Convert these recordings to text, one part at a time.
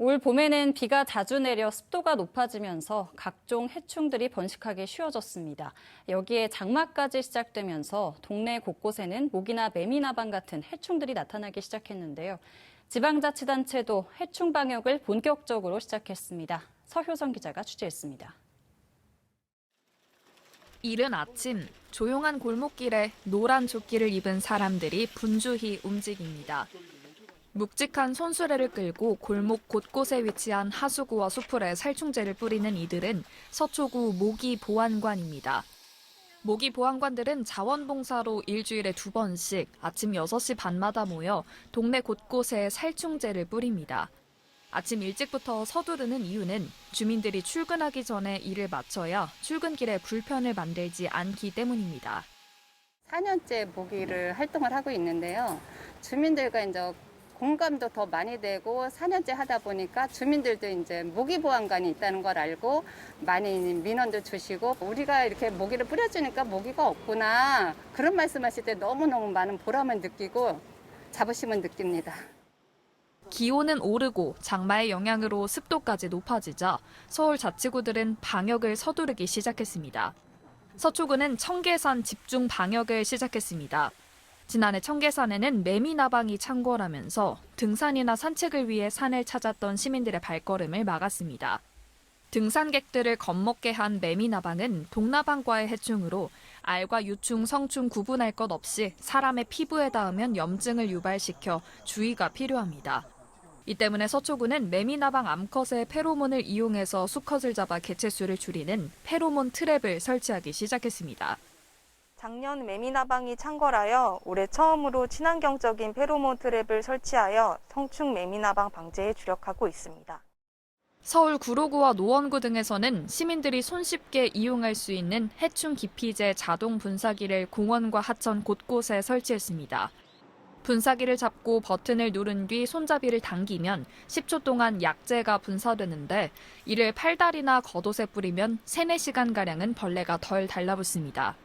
올 봄에는 비가 자주 내려 습도가 높아지면서 각종 해충들이 번식하기 쉬워졌습니다. 여기에 장마까지 시작되면서 동네 곳곳에는 모기나 매미나방 같은 해충들이 나타나기 시작했는데요. 지방자치단체도 해충 방역을 본격적으로 시작했습니다. 서효선 기자가 취재했습니다. 이른 아침 조용한 골목길에 노란 조끼를 입은 사람들이 분주히 움직입니다. 묵직한 손수레를 끌고 골목 곳곳에 위치한 하수구와 수풀에 살충제를 뿌리는 이들은 서초구 모기 보안관입니다. 모기 보안관들은 자원봉사로 일주일에 두 번씩 아침 6시 반마다 모여 동네 곳곳에 살충제를 뿌립니다. 아침 일찍부터 서두르는 이유는 주민들이 출근하기 전에 일을 마쳐야 출근길에 불편을 만들지 않기 때문입니다. 4년째 모기를 활동을 하고 있는데요. 주민들과 이제 공감도 더 많이 되고 4년째 하다 보니까 주민들도 이제 모기 보안관이 있다는 걸 알고 많이 민원도 주시고 우리가 이렇게 모기를 뿌려주니까 모기가 없구나 그런 말씀하실 때 너무너무 많은 보람을 느끼고 자부심을 느낍니다. 기온은 오르고 장마의 영향으로 습도까지 높아지자 서울 자치구들은 방역을 서두르기 시작했습니다. 서초구는 청계산 집중 방역을 시작했습니다. 지난해 청계산에는 매미나방이 창궐하면서 등산이나 산책을 위해 산을 찾았던 시민들의 발걸음을 막았습니다. 등산객들을 겁먹게 한 매미나방은 동나방과의 해충으로 알과 유충, 성충 구분할 것 없이 사람의 피부에 닿으면 염증을 유발시켜 주의가 필요합니다. 이 때문에 서초구는 매미나방 암컷의 페로몬을 이용해서 수컷을 잡아 개체수를 줄이는 페로몬 트랩을 설치하기 시작했습니다. 작년 매미나방이 창궐하여 올해 처음으로 친환경적인 페로몬 트랩을 설치하여 성충 매미나방 방제에 주력하고 있습니다. 서울 구로구와 노원구 등에서는 시민들이 손쉽게 이용할 수 있는 해충 기피제 자동 분사기를 공원과 하천 곳곳에 설치했습니다. 분사기를 잡고 버튼을 누른 뒤 손잡이를 당기면 10초 동안 약재가 분사되는데 이를 팔다리나 겉옷에 뿌리면 3, 4시간가량은 벌레가 덜 달라붙습니다.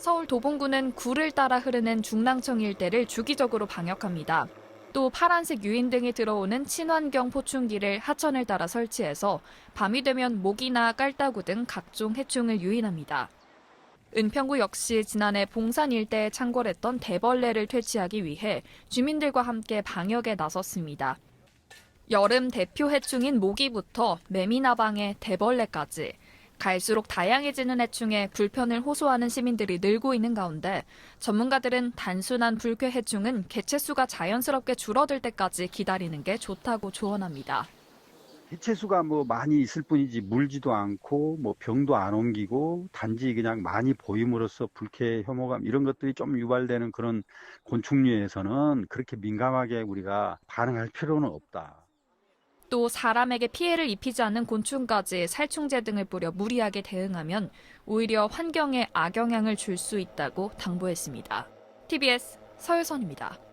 서울 도봉구는 구를 따라 흐르는 중랑천 일대를 주기적으로 방역합니다. 또 파란색 유인 등이 들어오는 친환경 포충기를 하천을 따라 설치해서 밤이 되면 모기나 깔따구 등 각종 해충을 유인합니다. 은평구 역시 지난해 봉산 일대에 창궐했던 대벌레를 퇴치하기 위해 주민들과 함께 방역에 나섰습니다. 여름 대표 해충인 모기부터 매미나방에 대벌레까지 갈수록 다양해지는 해충에 불편을 호소하는 시민들이 늘고 있는 가운데 전문가들은 단순한 불쾌 해충은 개체수가 자연스럽게 줄어들 때까지 기다리는 게 좋다고 조언합니다. 개체수가 뭐 많이 있을 뿐이지 물지도 않고 뭐 병도 안 옮기고 단지 그냥 많이 보임으로써 불쾌 혐오감 이런 것들이 좀 유발되는 그런 곤충류에서는 그렇게 민감하게 우리가 반응할 필요는 없다. 또 사람에게 피해를 입히지 않는 곤충까지 살충제 등을 뿌려 무리하게 대응하면 오히려 환경에 악영향을 줄 수 있다고 당부했습니다. TBS 서유선입니다.